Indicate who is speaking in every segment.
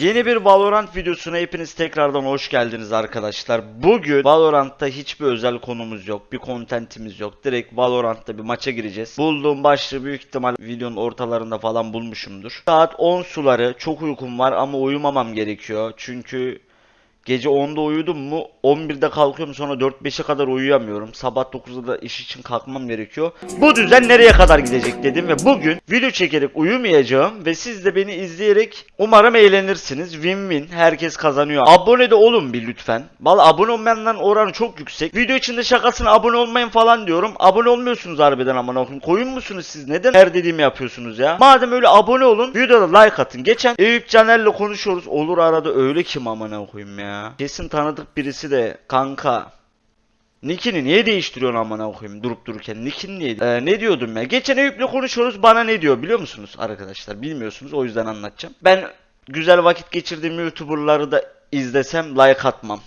Speaker 1: Yeni bir Valorant videosuna hepiniz tekrardan hoş geldiniz arkadaşlar. Bugün Valorant'ta hiçbir özel konumuz yok, bir kontentimiz yok. Direkt Valorant'ta bir maça gireceğiz. Bulduğum başlığı büyük ihtimal videonun ortalarında falan bulmuşumdur. Saat 10 suları, çok uykum var ama uyumamam gerekiyor. Çünkü Gece 10'da uyudum mu 11'de kalkıyorum sonra 4-5'e kadar uyuyamıyorum. Sabah 9'da da iş için kalkmam gerekiyor. Bu düzen nereye kadar gidecek dedim ve bugün video çekerek uyumayacağım ve siz de beni izleyerek umarım eğlenirsiniz. Win-win herkes kazanıyor. Abone de olun bir lütfen. Valla abone olmayanların oranı çok yüksek. Video içinde şakasına abone olmayın falan diyorum. Abone olmuyorsunuz harbiden amına koyayım. Koyun musunuz siz? Neden her dediğimi yapıyorsunuz ya? Madem öyle abone olun. Videoda like atın. Geçen Eyüp Caner'le konuşuyoruz. Olur arada öyle kim amına koyayım ya. Kesin tanıdık birisi de kanka. Nick'ini niye değiştiriyorsun amına koyayım durup dururken? Nick'in niye? Ee, ne diyordum ya? Geçen Eyüp'le konuşuyoruz. Bana ne diyor biliyor musunuz arkadaşlar? Bilmiyorsunuz. O yüzden anlatacağım. Ben güzel vakit geçirdiğim YouTuber'ları da izlesem like atmam.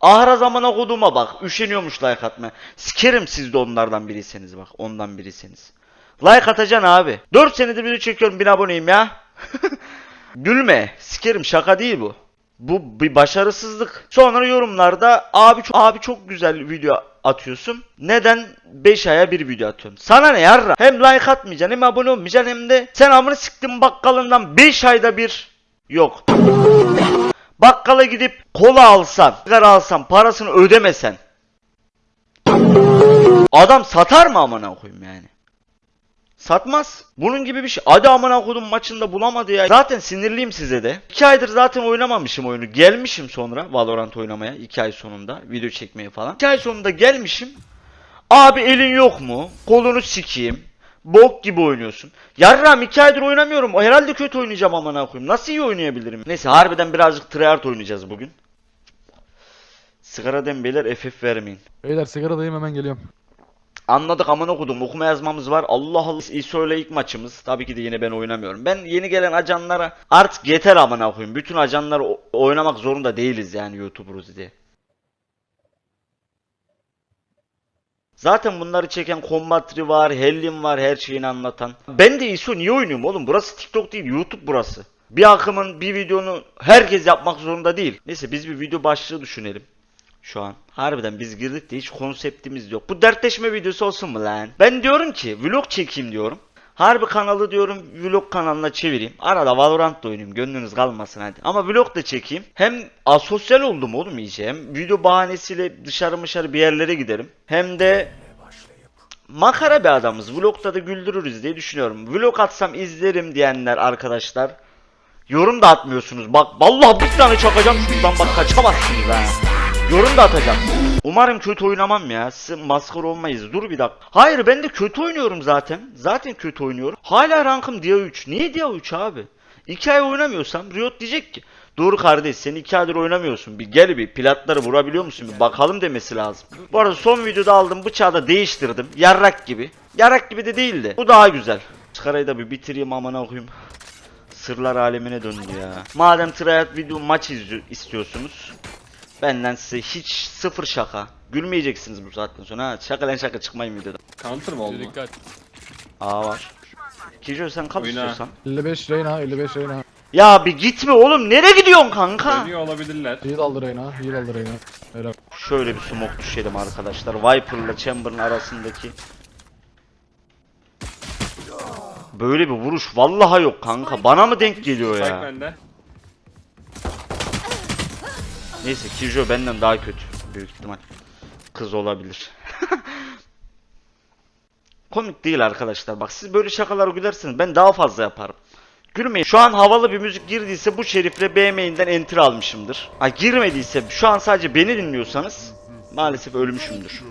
Speaker 1: Ahra zamana koduma bak. Üşeniyormuş like atmaya. Sikerim siz de onlardan biriyseniz bak. Ondan biriyseniz. Like atacaksın abi. 4 senedir video çekiyorum 1000 aboneyim ya. Gülme. Sikerim şaka değil bu. Bu bir başarısızlık. Sonra yorumlarda abi çok, abi çok güzel video atıyorsun. Neden 5 aya bir video atıyorum? Sana ne yarra? Hem like atmayacaksın hem abone olmayacaksın hem de sen amını siktin bakkalından 5 ayda bir yok. Bakkala gidip kola alsan, sigara alsan, parasını ödemesen. Adam satar mı amına koyayım yani? Satmaz. Bunun gibi bir şey. Hadi amına kodum maçında bulamadı ya. Zaten sinirliyim size de. 2 aydır zaten oynamamışım oyunu. Gelmişim sonra Valorant oynamaya 2 ay sonunda video çekmeye falan. 2 ay sonunda gelmişim. Abi elin yok mu? Kolunu sikeyim. Bok gibi oynuyorsun. Yarram 2 aydır oynamıyorum. Herhalde kötü oynayacağım amına koyayım. Nasıl iyi oynayabilirim? Neyse harbiden birazcık tryhard oynayacağız bugün. Sigara beyler FF vermeyin.
Speaker 2: Beyler sigaradayım hemen geliyorum.
Speaker 1: Anladık amına okudum. Okuma yazmamız var. Allah Allah. ISO ilk maçımız. Tabii ki de yine ben oynamıyorum. Ben yeni gelen ajanlara artık yeter amına koyayım. Bütün ajanlar o- oynamak zorunda değiliz yani YouTuber'uz diye. Zaten bunları çeken Combatri var, Hellim var, her şeyini anlatan. Ben de ISO niye oynuyorum oğlum? Burası TikTok değil, YouTube burası. Bir akımın bir videonu herkes yapmak zorunda değil. Neyse biz bir video başlığı düşünelim şu an. Harbiden biz girdik de hiç konseptimiz yok. Bu dertleşme videosu olsun mu lan? Ben diyorum ki vlog çekeyim diyorum. Harbi kanalı diyorum vlog kanalına çevireyim. Arada Valorant da oynayayım gönlünüz kalmasın hadi. Ama vlog da çekeyim. Hem asosyal oldum oğlum iyice. Hem video bahanesiyle dışarı mışarı bir yerlere giderim. Hem de makara bir adamız. Vlogda da güldürürüz diye düşünüyorum. Vlog atsam izlerim diyenler arkadaşlar. Yorum da atmıyorsunuz. Bak vallahi bir tane çakacağım şuradan bak kaçamazsınız ha. Yorum da atacağım. Umarım kötü oynamam ya. Size maskara olmayız. Dur bir dakika. Hayır ben de kötü oynuyorum zaten. Zaten kötü oynuyorum. Hala rankım dia 3. Niye dia 3 abi? 2 ay oynamıyorsam Riot diyecek ki. Dur kardeş sen 2 aydır oynamıyorsun. Bir gel bir platları vurabiliyor musun? Bir bakalım demesi lazım. Bu arada son videoda aldım bıçağı da değiştirdim. Yarrak gibi. Yarrak gibi de değildi. Bu daha güzel. Çıkarayı da bir bitireyim amına koyayım. Sırlar alemine döndü ya. Madem tryhard video maç istiyorsunuz. Benden size hiç sıfır şaka. Gülmeyeceksiniz bu saatten sonra ha. Şaka lan şaka çıkmayın videoda.
Speaker 3: Counter mı oldu?
Speaker 4: Dikkat.
Speaker 1: Aa var. Kijo sen kal
Speaker 3: Oyna.
Speaker 1: istiyorsan.
Speaker 2: 55 Reyna, 55 Reyna.
Speaker 1: Ya bir gitme oğlum. Nereye gidiyorsun kanka?
Speaker 3: Dönüyor olabilirler.
Speaker 2: Heal aldı Reyna, heal aldı Reyna. Helal.
Speaker 1: Şöyle bir smoke düşelim arkadaşlar. Viper'la Chamber'ın arasındaki. Böyle bir vuruş vallahi yok kanka. Bana mı denk geliyor
Speaker 3: Spike
Speaker 1: ya?
Speaker 3: bende.
Speaker 1: Neyse Kijo benden daha kötü. Büyük ihtimal. Kız olabilir. Komik değil arkadaşlar. Bak siz böyle şakalar gülersiniz. Ben daha fazla yaparım. Gülmeyin. Şu an havalı bir müzik girdiyse bu şerifle B main'den enter almışımdır. Ha girmediyse şu an sadece beni dinliyorsanız maalesef ölmüşümdür.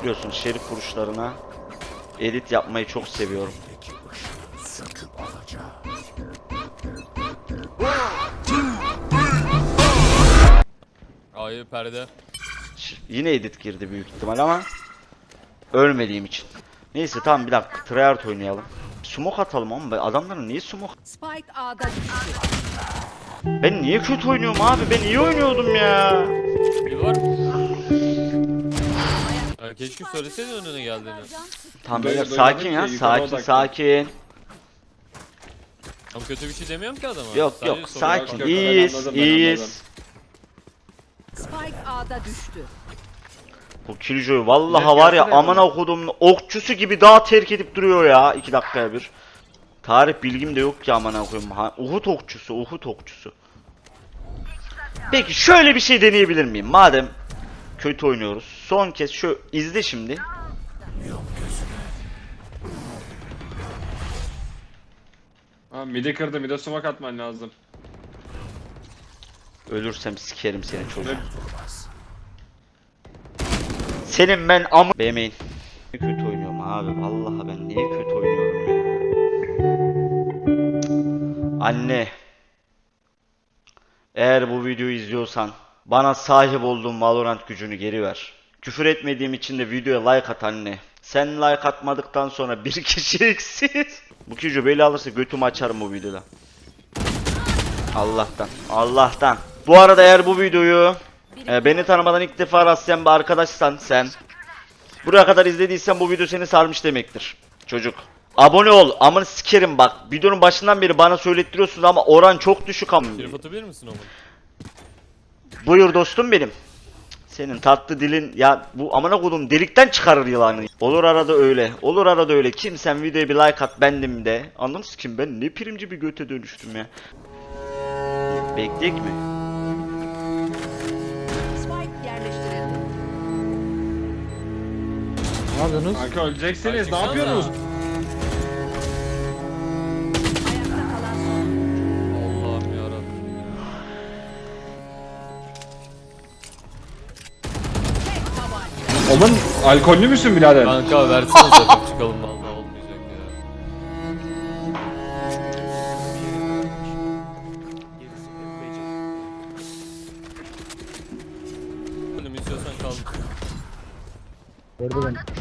Speaker 1: Biliyorsunuz şerif vuruşlarına edit yapmayı çok seviyorum.
Speaker 4: Ayı perde.
Speaker 1: Yine edit girdi büyük ihtimal ama ölmediğim için. Neyse tamam bir dakika tryhard oynayalım. Smoke atalım ama be- adamların niye smoke?
Speaker 5: Spike A'da düştü.
Speaker 1: Ben niye kötü oynuyorum abi? Ben iyi oynuyordum ya.
Speaker 4: Biri var mı? Ya keşke söyleseydin önüne geldiğini.
Speaker 1: Tamam
Speaker 3: Böyle-
Speaker 1: sakin ya. Sakin sakin.
Speaker 4: Tam kötü bir şey demiyorum ki adama.
Speaker 1: Yok
Speaker 4: Sadece
Speaker 1: yok sakin iyiyiz
Speaker 3: anladım, ben
Speaker 1: iyiyiz.
Speaker 5: A'da düştü.
Speaker 1: Bu Killjoy vallahi var ya aman okudum okçusu gibi daha terk edip duruyor ya 2 dakikaya bir. Tarih bilgim de yok ki aman okuyum. Ha, Uhud okçusu, Uhud okçusu. Peki şöyle bir şey deneyebilir miyim? Madem kötü oynuyoruz. Son kez şu izle şimdi.
Speaker 3: Ha midi kırdı mide sumak atman lazım.
Speaker 1: Ölürsem sikerim seni çocuk. Senin ben ama Bemeyin. Ne kötü oynuyorum abi. Vallahi ben niye kötü oynuyorum ya. Anne. Eğer bu videoyu izliyorsan bana sahip olduğum Valorant gücünü geri ver. Küfür etmediğim için de videoya like at anne. Sen like atmadıktan sonra bir kişi eksiz. Bu kişi böyle alırsa götümü açarım bu videoda. Allah'tan. Allah'tan. Bu arada eğer bu videoyu e, beni tanımadan ilk defa rastlayan bir arkadaşsan sen buraya kadar izlediysen bu video seni sarmış demektir. Çocuk. Abone ol. Amını sikerim bak. Videonun başından beri bana söylettiriyorsunuz ama oran çok düşük ama.
Speaker 4: Trip atabilir misin onu?
Speaker 1: Buyur dostum benim. Senin tatlı dilin ya bu amına kodum delikten çıkarır yılanı. Olur arada öyle. Olur arada öyle. Kim sen videoya bir like at bendim de. Anladın kim ben ne primci bir göte dönüştüm ya. Bekleyek mi?
Speaker 2: Yapıyorsunuz?
Speaker 3: Kanka öleceksiniz ne yapıyorsunuz?
Speaker 4: Allah'ım yarabbim ya.
Speaker 3: Alkollü müsün birader?
Speaker 4: Kanka versene zaten çıkalım vallahi olmayacak ya. Oğlum istiyorsan kal.
Speaker 2: Gördü beni.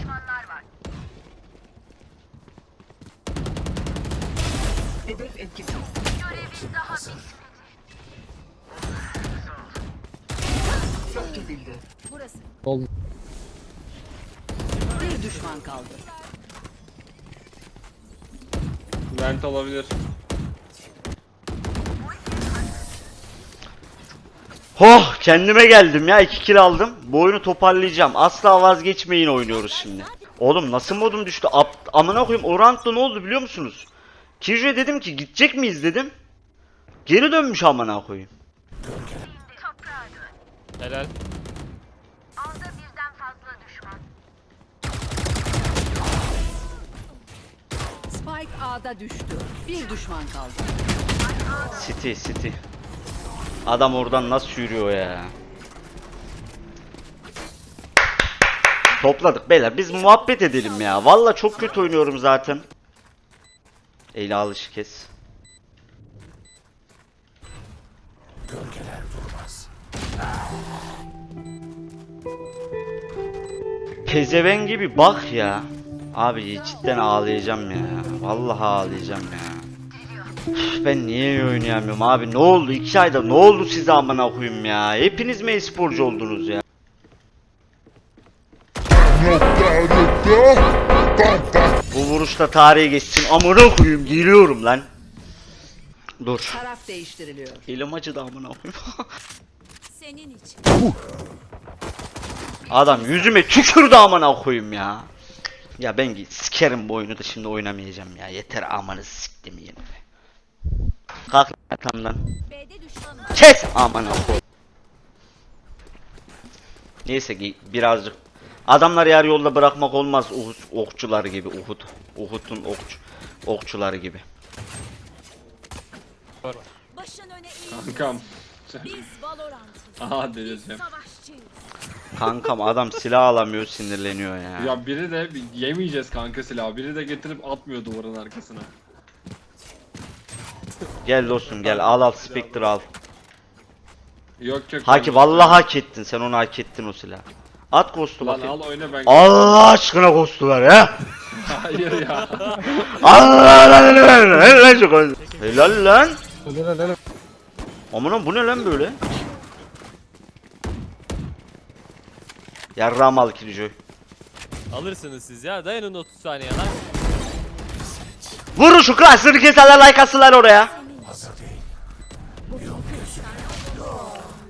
Speaker 5: Burası.
Speaker 2: Sol.
Speaker 5: Bir düşman kaldı.
Speaker 3: Vent olabilir.
Speaker 1: Oh kendime geldim ya 2 kill aldım. Bu oyunu toparlayacağım. Asla vazgeçmeyin oynuyoruz şimdi. Oğlum nasıl modum düştü? Ap amına koyayım Orant'ta ne oldu biliyor musunuz? Kijo'ya dedim ki gidecek miyiz dedim. Geri dönmüş amına koyayım.
Speaker 4: Helal.
Speaker 5: Spike A'da düştü. Bir düşman kaldı.
Speaker 1: City City. Adam oradan nasıl yürüyor ya? Topladık beyler biz muhabbet edelim ya. Valla çok kötü oynuyorum zaten. Eyle alış kes. Pezeven gibi bak ya. Abi cidden ağlayacağım ya. Vallahi ağlayacağım ya. Üf, Ben niye oynayamıyorum abi? Ne oldu? İki ayda ne oldu size amına koyayım ya? Hepiniz mi e-sporcu oldunuz ya? Bu vuruşta tarihe geçsin. Amına koyayım geliyorum lan. Dur.
Speaker 5: Taraf değiştiriliyor.
Speaker 1: Elim acıdı amına koyayım.
Speaker 5: Senin için.
Speaker 1: Adam yüzüme tükürdü amına koyayım ya. Ya ben git sikerim bu oyunu da şimdi oynamayacağım ya. Yeter amanı siktim yine. Kalk arkamdan.
Speaker 5: B'de düşman var.
Speaker 1: Kes amına koy. Neyse ki birazcık adamlar yer yolda bırakmak olmaz Uhud okçuları gibi Uhud. Uhud'un okçu okçuları gibi.
Speaker 3: Kankam. Aha
Speaker 6: savaşçıyız.
Speaker 1: Kankam adam silah alamıyor sinirleniyor ya.
Speaker 3: Ya biri de yemeyeceğiz kanka silahı. Biri de getirip atmıyor duvarın arkasına.
Speaker 1: Gel dostum gel al al Spectre al.
Speaker 3: Yok yok.
Speaker 1: Haki vallahi hak ettin sen onu hak ettin o silahı. At Ghost'u
Speaker 3: Lan
Speaker 1: bakayım.
Speaker 3: al oyna ben.
Speaker 1: Allah aşkına Ghost'u ver ya.
Speaker 3: Hayır ya.
Speaker 1: Allah lan lan lan helal çok Helal lan.
Speaker 2: Helal helal helal.
Speaker 1: Aman bu ne lan böyle? Yarrağım al Killjoy.
Speaker 4: Alırsınız siz ya. Dayanın 30 saniye lan.
Speaker 1: Vurun şu klasını keserler like atsınlar oraya.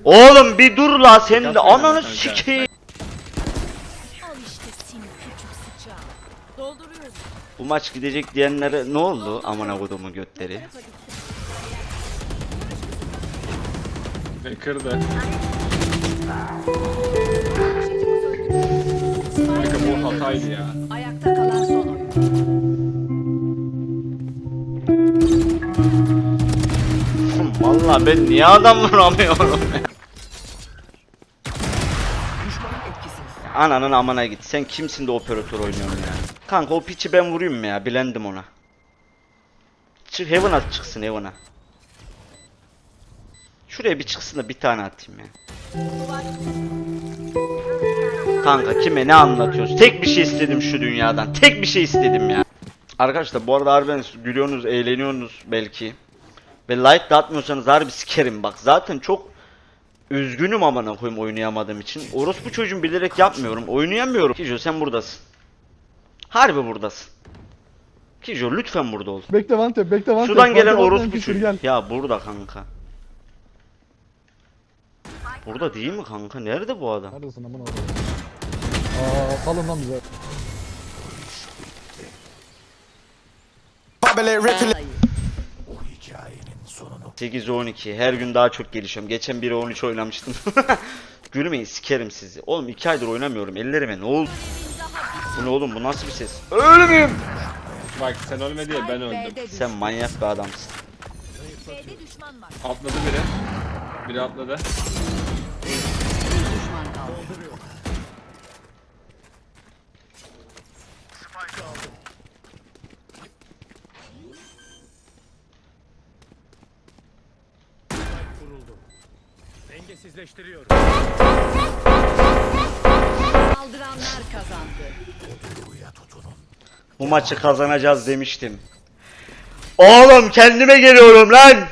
Speaker 1: Oğlum bir dur la sen de ananı sikeyim.
Speaker 6: Al işte seni küçük sıçan. Dolduruyoruz.
Speaker 1: Bu maç gidecek diyenlere ne oldu amına kodumu götleri?
Speaker 3: Ve kırdı. Hataydı ya.
Speaker 5: Ayakta kalan son oyuncu.
Speaker 1: Valla ben niye adam vuramıyorum ya? Ananın amına git. Sen kimsin de operatör oynuyorsun ya? Kanka o piçi ben vurayım mı ya? Bilendim ona. Çık Heaven'a çıksın Heaven'a. Şuraya bir çıksın da bir tane atayım ya. Kanka kime ne anlatıyoruz? Tek bir şey istedim şu dünyadan. Tek bir şey istedim ya. Arkadaşlar bu arada harbiden gülüyorsunuz, eğleniyorsunuz belki. Ve like da atmıyorsanız harbi sikerim bak. Zaten çok üzgünüm amına koyayım oynayamadığım için. Orospu çocuğum bilerek yapmıyorum. Oynayamıyorum. Kijo sen buradasın. Harbi buradasın. Kijo lütfen burada ol.
Speaker 2: Bekle Vante bekle Vante.
Speaker 1: Şuradan gelen orospu çocuğu.
Speaker 2: Gel.
Speaker 1: Ya burada kanka. Burada değil mi kanka? Nerede bu adam?
Speaker 2: Neredesin amına koyayım? Aa salın lan bize.
Speaker 5: Ayı.
Speaker 1: 8 12 her gün daha çok gelişiyorum. Geçen biri 13 oynamıştım. Gülmeyin sikerim sizi. Oğlum 2 aydır oynamıyorum. Ellerime ne oldu? Bu ne oğlum bu nasıl bir ses? Ölmeyeyim.
Speaker 3: Bak sen ölme diye ben öldüm.
Speaker 1: Sen manyak bir adamsın.
Speaker 6: B'de düşman var.
Speaker 3: Atladı biri. Biri atladı.
Speaker 5: Bir düşman kaldı. Saldıranlar kazandı.
Speaker 1: Bu maçı kazanacağız demiştim. Oğlum kendime geliyorum lan.